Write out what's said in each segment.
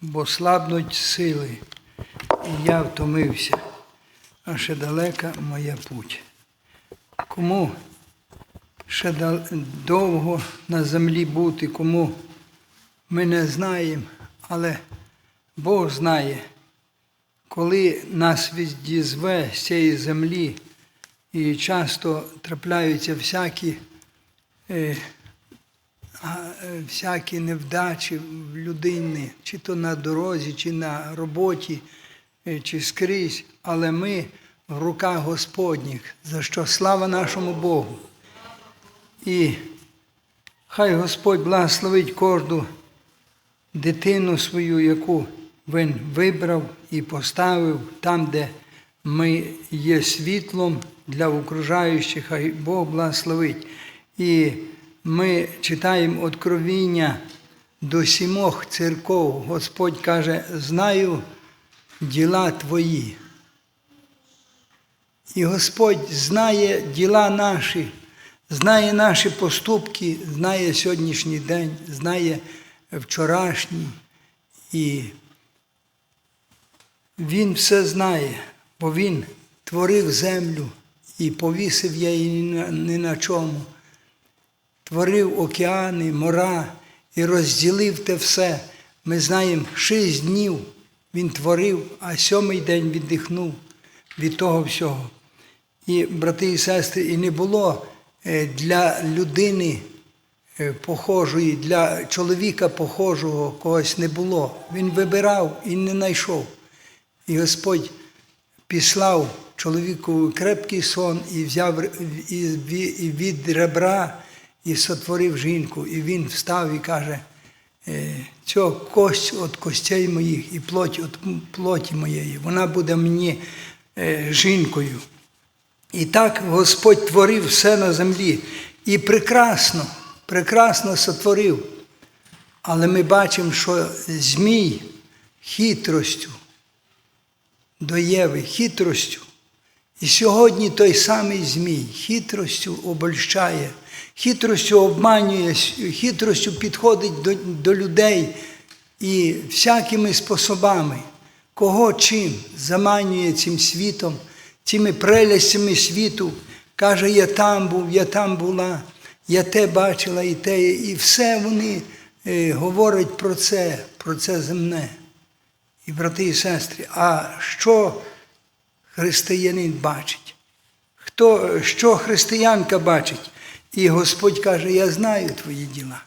бо слабнуть сили, і я втомився, а ще далека моя путь. Кому ще довго на землі бути, кому ми не знаємо, але Бог знає, коли нас відізве з цієї землі, і часто трапляються всякі, е, а, е, всякі невдачі в людини, чи то на дорозі, чи на роботі, е, чи скрізь, але ми в руках Господніх, за що слава нашому Богу. І хай Господь благословить кожну дитину свою, яку він вибрав і поставив там, де ми є світлом для окружаючих, хай Бог благословить. І ми читаємо Откровіння до сімох церков. Господь каже, знаю діла твої. І Господь знає діла наші, знає наші поступки, знає сьогоднішній день, знає вчорашній. І Він все знає, бо Він творив землю і повісив я її ні на- чому. Творив океани, мора і розділив те все. Ми знаємо, шість днів він творив, а сьомий день віддихнув від того всього. І, брати і сестри, і не було е, для людини е, похожої, для чоловіка похожого когось не було. Він вибирав і не знайшов. І Господь післав чоловіку крепкий сон і взяв і від ребра і сотворив жінку. І він встав і каже, е, цього кость від костей моїх і плоть від плоті моєї. Вона буде мені е, жінкою. І так Господь творив все на землі. І прекрасно, прекрасно сотворив. Але ми бачимо, що змій хитростю до Єви, хитростю. І сьогодні той самий Змій хитростю обольщає, хитростю обманює, хитростю підходить до, до людей і всякими способами, кого чим заманює цим світом, цими прелестями світу, каже, я там був, я там була, я те бачила і те, і все вони е, говорять про це, про це земне. І брати і сестри, а що християнин бачить? Хто, що християнка бачить? І Господь каже, я знаю твої діла.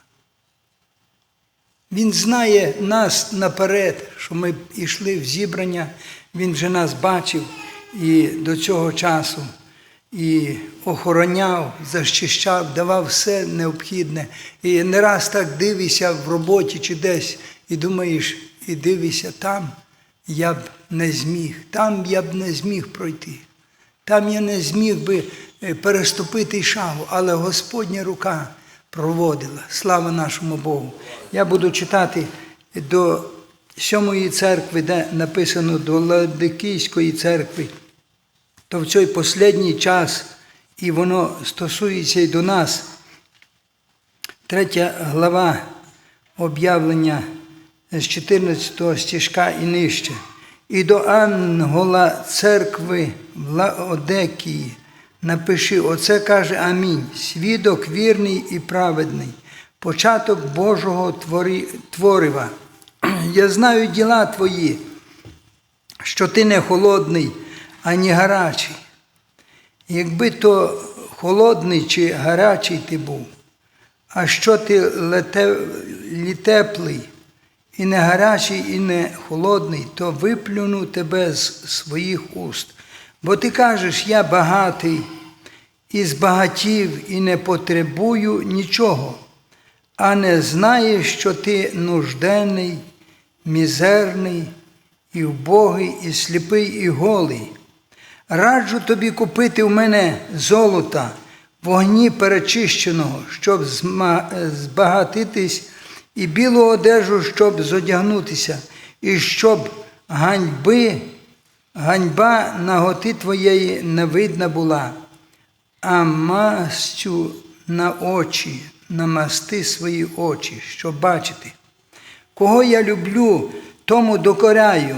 Він знає нас наперед, що ми йшли в зібрання, Він вже нас бачив і до цього часу і охороняв, захищав, давав все необхідне. І не раз так дивишся в роботі чи десь, і думаєш, і дивишся, там я б не зміг, там я б не зміг пройти. Там я не зміг би е, переступити й шагу, але Господня рука проводила. Слава нашому Богу. Я буду читати до сьомої церкви, де написано до Ладикійської церкви, то в цей останній час, і воно стосується і до нас. Третя глава об'явлення з 14 стіжка і нижче. І до Ангола церкви в Лаодекії напиши, оце каже Амінь, свідок вірний і праведний, початок Божого творі, творива. Я знаю діла твої, що ти не холодний, ані гарячий. Якби то холодний чи гарячий ти був, а що ти лете, літеплий, і не гарячий, і не холодний, то виплюну тебе з своїх уст. Бо ти кажеш, я багатий, і збагатів, і не потребую нічого, а не знаєш, що ти нужденний, мізерний, і вбогий, і сліпий, і голий. Раджу тобі купити в мене золота, вогні перечищеного, щоб збагатитись, і білу одежу, щоб зодягнутися, і щоб ганьби, ганьба наготи твоєї не видна була, а мастю на очі, намасти свої очі, щоб бачити. Кого я люблю, тому докоряю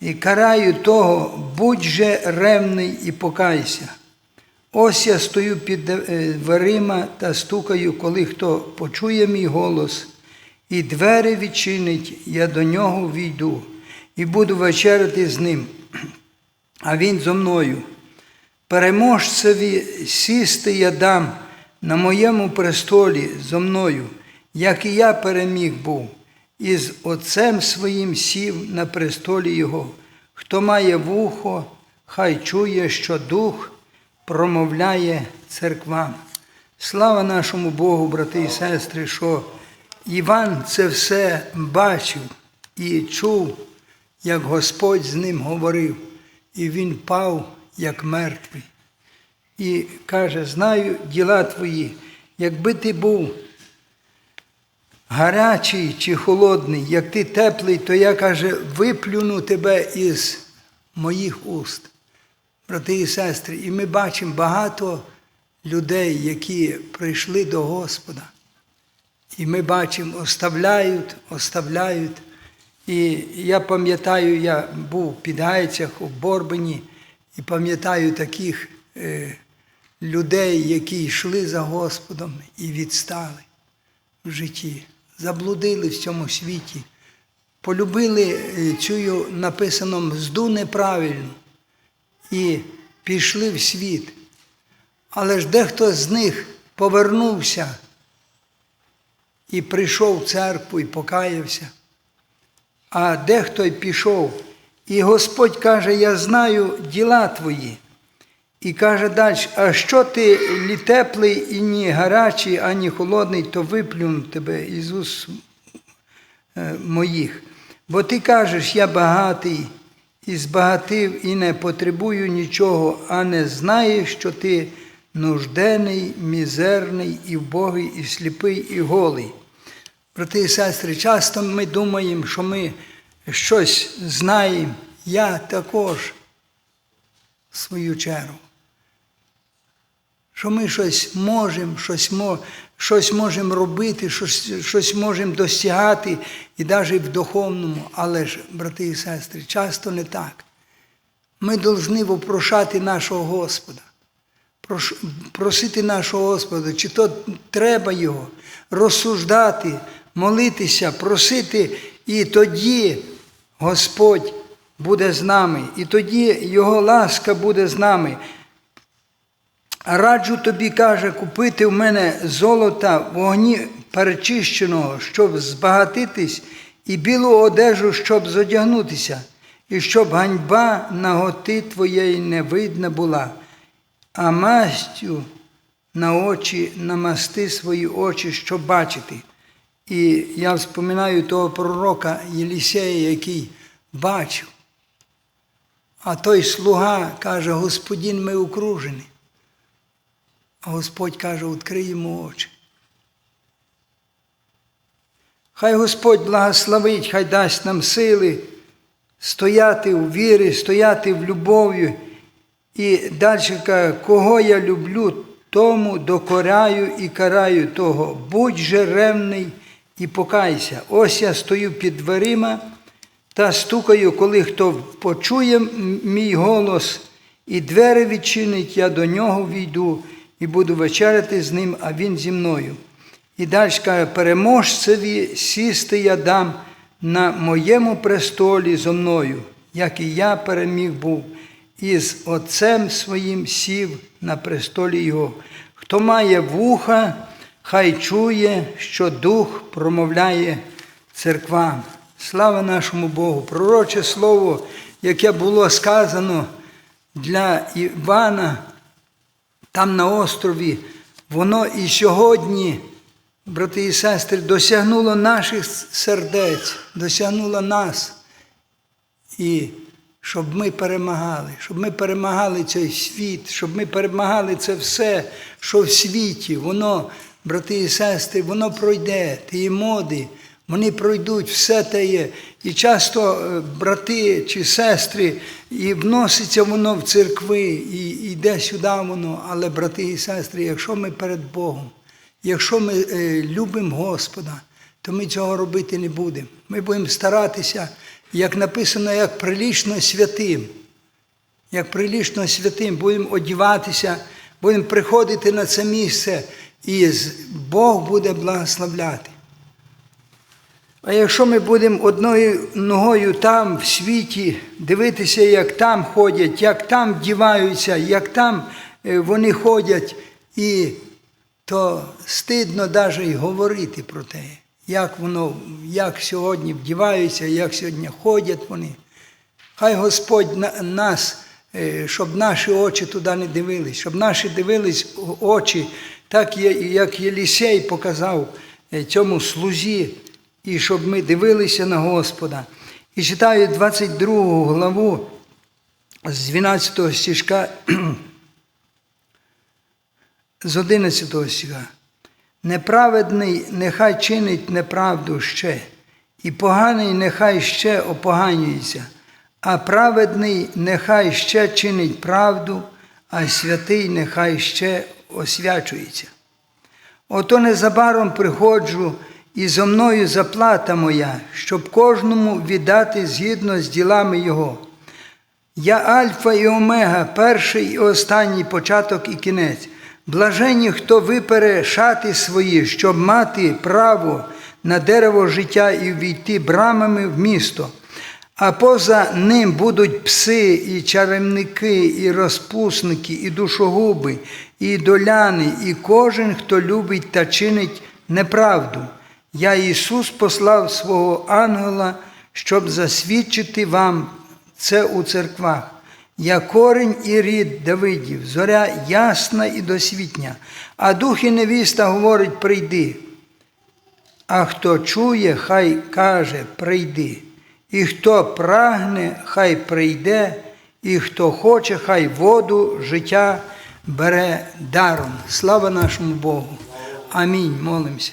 і караю того, будь же ревний і покайся. Ось я стою під е, дверима та стукаю, коли хто почує мій голос, і двері відчинить, я до нього війду і буду вечеряти з ним, а він зо мною. Переможцеві сісти я дам на моєму престолі зо мною, як і я переміг був, і з Отцем своїм сів на престолі Його. Хто має вухо, хай чує, що Дух промовляє церквам. Слава нашому Богу, брати і сестри, що Іван це все бачив і чув, як Господь з ним говорив, і він пав як мертвий. І каже: знаю діла твої, якби ти був гарячий чи холодний, як ти теплий, то я каже, виплюну тебе із моїх уст. Брати і сестри, і ми бачимо багато людей, які прийшли до Господа. І ми бачимо, оставляють, оставляють. І я пам'ятаю, я був під Гайцях у Борбані, і пам'ятаю таких е, людей, які йшли за Господом і відстали в житті, заблудили в цьому світі, полюбили е, цю написано мзду неправильну і пішли в світ. Але ж дехто з них повернувся і прийшов в церкву і покаявся. А дехто й пішов. І Господь каже, я знаю діла твої. І каже далі, а що ти лі теплий і ні гарячий, ані холодний, то виплюну тебе із уст е, моїх. Бо ти кажеш, я багатий і збагатив, і не потребую нічого, а не знаєш, що ти нужденний, мізерний, і вбогий, і сліпий, і голий. Брати і сестри, часто ми думаємо, що ми щось знаємо. Я також в свою чергу. Що ми щось можемо, щось, щось можемо робити, щось, щось можемо досягати, і навіть в духовному. Але ж, брати і сестри, часто не так. Ми повинні вопрошати нашого Господа просити нашого Господа, чи то треба Його розсуждати, молитися, просити, і тоді Господь буде з нами, і тоді Його ласка буде з нами. Раджу тобі, каже, купити в мене золота в вогні перечищеного, щоб збагатитись, і білу одежу, щоб зодягнутися, і щоб ганьба наготи твоєї не видна була, а мастю на очі намасти свої очі, щоб бачити. І я вспоминаю того пророка Єлісея, який бачив. А той слуга каже, Господин, ми окружені. А Господь каже, відкрий йому очі. Хай Господь благословить, хай дасть нам сили стояти у вірі, стояти в любові. І далі каже, кого я люблю, тому докоряю і караю того. Будь же ревний і покайся. Ось я стою під дверима та стукаю, коли хто почує мій голос, і двері відчинить, я до нього війду і буду вечеряти з ним, а він зі мною. І далі каже, переможцеві сісти я дам на моєму престолі зо мною, як і я переміг був, і з Отцем своїм сів на престолі Його. Хто має вуха, хай чує, що Дух промовляє церквам. Слава нашому Богу! Пророче слово, яке було сказано для Івана там на острові, воно і сьогодні, брати і сестри, досягнуло наших сердець, досягнуло нас. І щоб ми перемагали, щоб ми перемагали цей світ, щоб ми перемагали це все, що в світі, воно, брати і сестри, воно пройде, ті моди, вони пройдуть, все те є. І часто е, брати чи сестри, і вноситься воно в церкви, і йде сюди воно. Але, брати і сестри, якщо ми перед Богом, якщо ми е, любимо Господа, то ми цього робити не будемо. Ми будемо старатися як написано, як прилічно святим. Як прилічно святим, будемо одіватися, будемо приходити на це місце, і Бог буде благословляти. А якщо ми будемо одною ногою там, в світі, дивитися, як там ходять, як там вдіваються, як там е, вони ходять, і то стидно навіть і говорити про те, як воно, як сьогодні вдіваються, як сьогодні ходять вони. Хай Господь на- нас, е, щоб наші очі туди не дивились, щоб наші дивились очі, так як Єлісей показав е, цьому слузі, і щоб ми дивилися на Господа. І читаю 22 главу з 12 стишка, з 11 стиха. Неправедний нехай чинить неправду ще, і поганий нехай ще опоганюється, а праведний нехай ще чинить правду, а святий нехай ще освячується. Ото незабаром приходжу, і зо мною заплата моя, щоб кожному віддати згідно з ділами Його. Я Альфа і Омега, перший і останній початок і кінець. Блаженні, хто випере шати свої, щоб мати право на дерево життя і війти брамами в місто. А поза ним будуть пси, і чарівники, і розпусники, і душогуби, і доляни, і кожен, хто любить та чинить неправду. Я Ісус послав свого ангела, щоб засвідчити вам це у церквах. Я корінь і рід Давидів, зоря ясна і досвітня, а дух і невіста говорить прийди. А хто чує, хай каже прийди. І хто прагне, хай прийде, і хто хоче, хай воду життя бере даром. Слава нашому Богу. Амінь. Молимося.